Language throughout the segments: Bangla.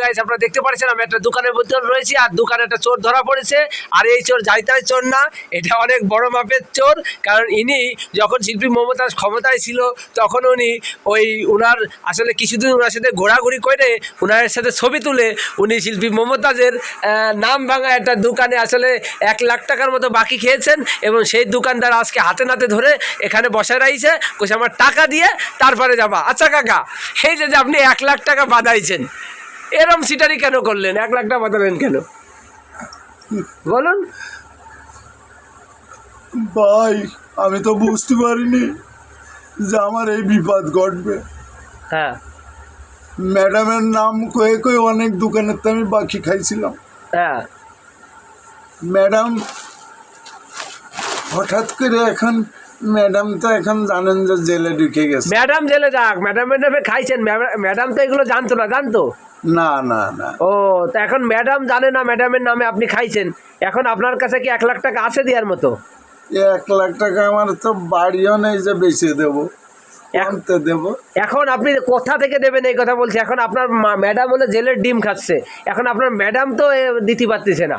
গাইস আপনারা দেখতে পাচ্ছেন, আমি একটা দোকানের মধ্যে রয়েছি, আর দোকানে একটা চোর ধরা পড়েছে। আর এই চোর যাইতাই চোর না, এটা অনেক বড় মাপের চোর, কারণ ইনি যখন শিল্পী মমতাজ ক্ষমতায় ছিল, তখন উনি ওই উনার আসলে কিছুদিন ওনার সাথে ঘোরাঘুরি করে উনার সাথে ছবি তুলে উনি শিল্পী মমতাজের নাম ভাঙা একটা দোকানে আসলে এক লাখ টাকার মতো বাকি খেয়েছেন এবং সেই দোকানদার আজকে হাতে নাতে ধরে এখানে বসায় রাখছে কোথায় আমার টাকা দিয়ে তারপরে যাবা। আচ্ছা কাকা, এই যে আপনি এক লাখ টাকা বাঁধাইছেন এরম সিটারি কেন করলেন? এক লাখ টাকা বাঁধালেন কেন? বলুন। ভাই আমি তো বুঝতে পারিনি যে আমার এই বিপদ ঘটবে। হ্যাঁ। ম্যাডামের নাম কয়ে কয়ে অনেক দোকানের তো আমি বাকি খাইছিলাম। হ্যাঁ। ম্যাডাম হঠাৎ করে এখন ম্যাডাম তো এখন জানেন যে জেলে ঢুকে গেছে। ম্যাডাম জেলে যাক ম্যাডামের নামে খাইছেন। ম্যাডাম তো এগুলো জানতো না জানতো? না না না। ও তা এখন ম্যাডাম জানে না ম্যাডামের নামে আপনি খাইছেন। এখন আপনার কাছে কি এক লাখ টাকা আছে দেওয়ার মতো? এক লাখ টাকা আমার তো বাড়িও নেই যে বেঁচে দেবো। আনতে দেবো। এখন আপনি কোথা থেকে দেবেন এই কথা বলছি? এখন আপনার ম্যাডাম হলো জেলের ডিম খাচ্ছে। এখন আপনার ম্যাডাম তো দিতে পারতেছে না।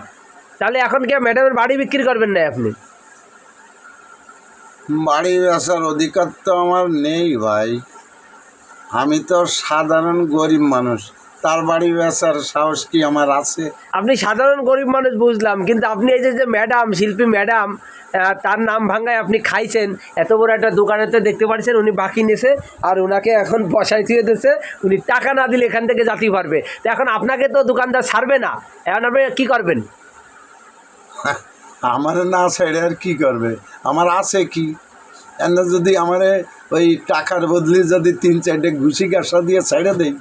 তাহলে এখন কি ম্যাডামের বাড়ি বিক্রি করবেন না আপনি? বাড়ি আসার অধিকার তো আমার নেই ভাই। আমি তো সাধারণ গরিব মানুষ। তার বাড়ি বেচার সাহস কি আমার আছে? আপনি সাধারণ গরিব মানুষ বুঝলাম কিন্তু আপনি এই যে যে ম্যাডাম শিল্পী ম্যাডাম তার নাম ভাঙ্গায় আপনি খাইছেন এত বড় একটা দোকানেতে দেখতে পাচ্ছেন উনি বাকি নিয়েছে আর ওনাকে এখন বসাই দিয়ে দিয়েছে উনি টাকা না দিলে এখান থেকে যেতেই পারবে তো এখন আপনাকে তো দোকানদার ছাড়বে না এখন আপনি কী করবেন? আমার না ছেড়ে আর কি করবে? আমার আছে কি? এনে যদি আমার ওই টাকার বদলে যদি তিন চারটে ঘুষি গাছা দিয়ে ছেড়ে দেই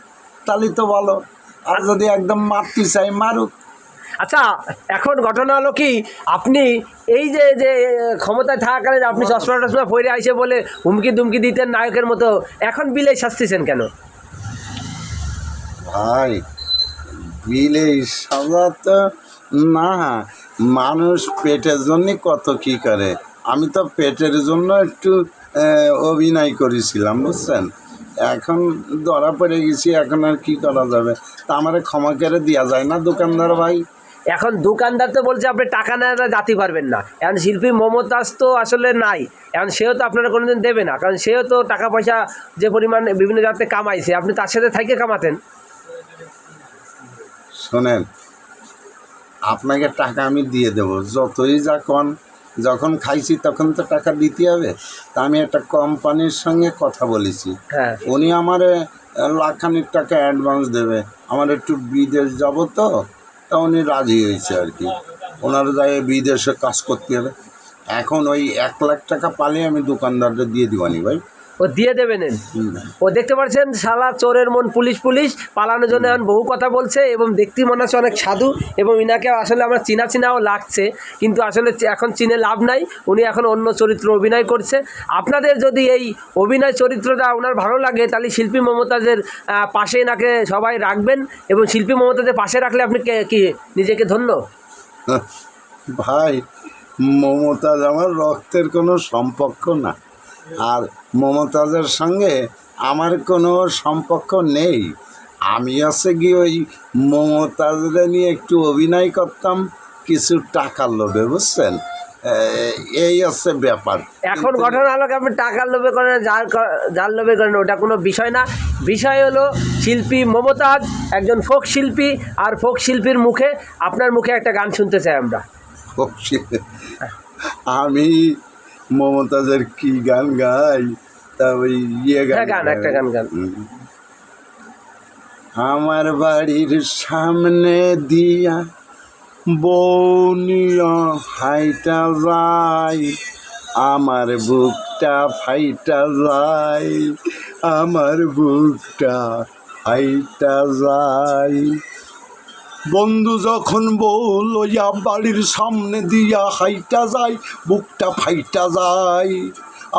তাহলে তো ভালো। আর যদি একদম মারতে চাই মারুক। আচ্ছা এখন ঘটনা হলো কি? আপনি এই যে যে ক্ষমতায় থাকাকালীন আপনি চশমা টশমা পরে আইসে বলে হুমকি দুমকি দিতেন নায়কের মতো এখন বিলে শাস্তিছেন কেন? ভাই বিলে সাজা তো না। মানুষ পেটের জন্য কত কি করে? আমি তো পেটের জন্য একটু অভিনয় করেছিলাম বুঝছেন? এখন ধরা পড়ে গেছি এখন আর কি করা যাবে? তা আমার ক্ষমা করে দেওয়া যায় না দোকানদার ভাই? এখন দোকানদার তো বলছে আপনি টাকা না যাতে পারবেন না। এখন শিল্পী মমতাজ তো আসলে নাই। এখন সেও তো আপনারা কোনোদিন দেবে না কারণ সেও তো টাকা পয়সা যে পরিমাণ বিভিন্ন জায়গাতে কামাইছে আপনি তার সাথে থাকে কামাতেন। শোনেন আপনাকে টাকা আমি দিয়ে দেবো। যতই যা কন যখন খাইছি তখন তো টাকা দিতে হবে। তা আমি একটা কোম্পানির সঙ্গে কথা বলেছি। হ্যাঁ। উনি আমার লাখখানিক টাকা অ্যাডভান্স দেবে। আমার একটু বিদেশ যাব তো তা উনি রাজি হয়েছে আর কি। ওনার যায় বিদেশে কাজ করতে হবে। এখন ওই এক লাখ টাকা পালে আমি দোকানদারদের দিয়ে দিবানি ভাই। ও দিয়ে দেবেন। ও দেখতে পাচ্ছেন, শালা চোরের মন পুলিশ পুলিশ, পালানোর জন্য এখন বহু কথা বলছে এবং দেখতে মনে হচ্ছে অনেক সাধু এবং ইনাকে আসলে আমার চিনা চিনাও লাগছে, কিন্তু আসলে এখন চিনে লাভ নাই। উনি এখন অন্য চরিত্র অভিনয় করছে। আপনাদের যদি এই অভিনয় চরিত্রটা ওনার ভালো লাগে, তাহলে শিল্পী মমতাজের পাশে এনাকে সবাই রাখবেন এবং শিল্পী মমতাজের পাশে রাখলে আপনি কে- কি নিজেকে ধন্য? ভাই, মমতাজ আমার রক্তের কোনো সম্পর্ক না। আর মমতাজের সঙ্গে আমার কোনো সম্পর্ক নেই। আমি আছে কি ওই মমতাজরে নিয়ে একটু অভিনয় করতাম কিছু টাকার লোভে বুঝছেন? এই হচ্ছে ব্যাপার। এখন ঘটনা হলো আপনি টাকার লোভে করেন যার যার লোভে করেন ওটা কোনো বিষয় না। বিষয় হলো শিল্পী মমতাজ একজন ফোক শিল্পী আর ফোক শিল্পীর মুখে আপনার মুখে একটা গান শুনতে চাই আমরা। ফোক আমি মমতাজের কি গান গাই? তা ওই ইয়ে গান, একটা গান গান। আমার বাড়ির সামনে দিয়া বৌনিয়া হাইটা যায় আমার বুকটা ফাইটা যায় আমার বুকটা ফাইটা যায় বন্ধু যখন বল লইয়া বাড়ির সামনে দিয়া হাইটা যায় বুকটা ফাইটা যায়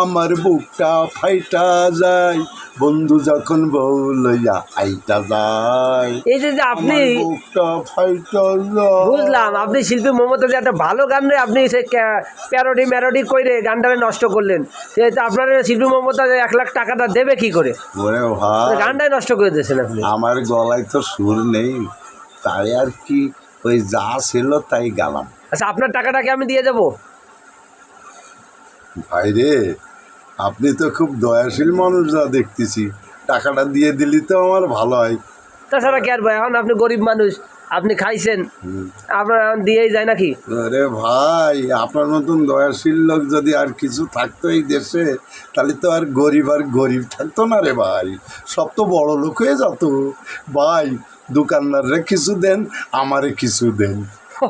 আমার বুকটা ফাইটা যায়। বন্ধু যখন বউ লইয়া আইটা যায় এই যে যে আপনি বুকটা ফাইটা যায়। বুঝলাম আপনি শিল্পী মমতাজ একটা ভালো গান রে আপনি সে প্যারোডি ম্যারোডি কইরে গানটারে নষ্ট করলেন। সে আপনার শিল্পী মমতাজ এক লাখ টাকাটা দেবে কি করে? গানটাই নষ্ট করে দিয়েছেন আপনি। আমার গলায় তো সুর নেই। তাই আর কি ওই যা ছিল তাই গেলাম। আচ্ছা আপনার টাকাটাকে আমি দিয়ে যাব ভাই রে আপনি তো খুব দয়াশীল মানুষ যা দেখতেছি। টাকাটা দিয়ে দিলি তো আমার ভালো হয়। তাছাড়া কি আর ভাই এখন আপনি গরিব মানুষ আপনি খাইছেন আপনার এখন দিয়েই যায় নাকি? আরে ভাই আপনার মতন দয়াশীল লোক যদি আর কিছু থাকতো এই দেশে তাহলে তো আর গরিব আর গরিব থাকতো না রে ভাই। সব তো বড় লোক হয়ে যেত। ভাই দোকানদাররে কিছু দেন আমারে কিছু দেন।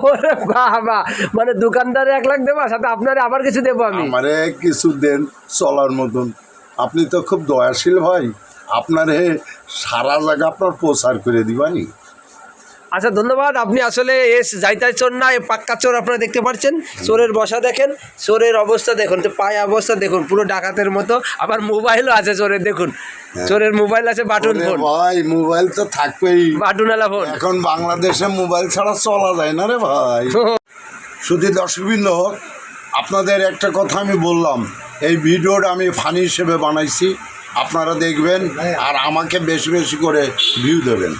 ওরে বাবা মানে দোকানদারে এক লাখ দেবো সাথে আপনারে আবার কিছু দেবো আমি? আমারে কিছু দেন চলার মতন। আপনি তো খুব দয়াশীল ভাই। আপনার হে সারা জায়গা আপনার প্রচার করে দিবানি আচ্ছা ধন্যবাদ। আপনি আসলে এস যাইতাই চোর না পাক্কা চোর আপনারা দেখতে পাচ্ছেন। চোরের বসা দেখেন চোরের অবস্থা দেখুন তো পায়ে অবস্থা দেখুন পুরো ডাকাতের মতো। আবার মোবাইলও আছে চোরের দেখুন। চোরের মোবাইল আছে বাটন ফোন। ভাই মোবাইল তো থাকবেই। বাটুনালা ফোন। এখন বাংলাদেশে মোবাইল ছাড়া চলা যায় না রে ভাই। শুধু দর্শকবৃন্দ আপনাদের একটা কথা আমি বললাম এই ভিডিওটা আমি ফানি হিসেবে বানাইছি। আপনারা দেখবেন আর আমাকে বেশি বেশি করে ভিউ দেবেন।